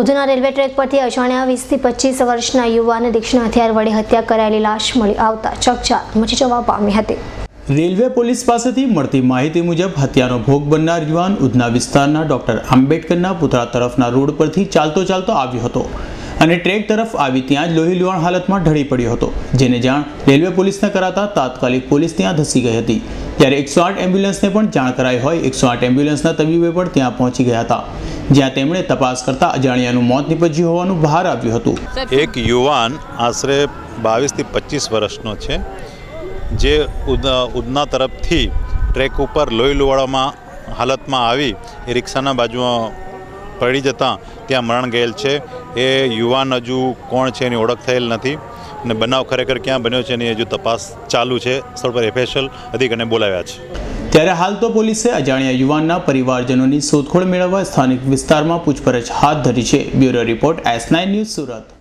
Udhna railway track પરથી અજાણ્યા વીસથી પચીસ વર્ષના યુવાને દીક્ષણ હથિયાર વડે હત્યા કરાયેલી લાશ મળી આવતા ચકચાર. મચી જવા પામી હતી. રેલવે પોલીસ પાસેથી મળતી માહિતી મુજબ હત્યાનો ભોગ બનનાર યુવાન ઉધના વિસ્તારના ડોક્ટર આંબેડકરના પુતળા તરફના રોડ પરથી ચાલતો ચાલતો આવ્યો હતો અને ટ્રેક તરફ આવી ત્યાં જ લોહી લુહાણ હાલતમાં ઢળી પડ્યો હતો, જેને જાણ રેલવે પોલીસને કરાતા તાત્કાલિક પોલીસ ત્યાં ધસી ગઈ હતી. ત્યારે એકસો આઠ એમ્બ્યુલન્સને પણ જાણ કરાઈ હોય, એકસો આઠ એમ્બ્યુલન્સના તબીબે પણ ત્યાં પહોંચી ગયા હતા. જ્યાં તેમણે તપાસ કરતા અજાણ્યાનું મોત નીપજ્યું હોવાનું બહાર આવ્યું હતું. એક યુવાન આશરે બાવીસથી પચીસ વર્ષનો છે, જે ઉદના તરફથી ટ્રેક ઉપર લોહી લુવાડામાં હાલતમાં આવી, એ રિક્ષાના બાજુમાં પડી જતાં ત્યાં મરણ ગયેલ છે. એ યુવાન હજુ કોણ છે એની ઓળખ થયેલ નથી અને બનાવ ખરેખર ક્યાં બન્યો છે એની હજુ તપાસ ચાલુ છે. સ્થળ પર એફએસએલ અધિકારીને બોલાવ્યા છે. ત્યારે હાલ તો પોલીસે અજાણ્યા યુવાનના પરિવારજનોની શોધખોળ મેળવવા સ્થાનિક વિસ્તારમાં પૂછપરછ હાથ ધરી છે. Bureau report S nine news Surat.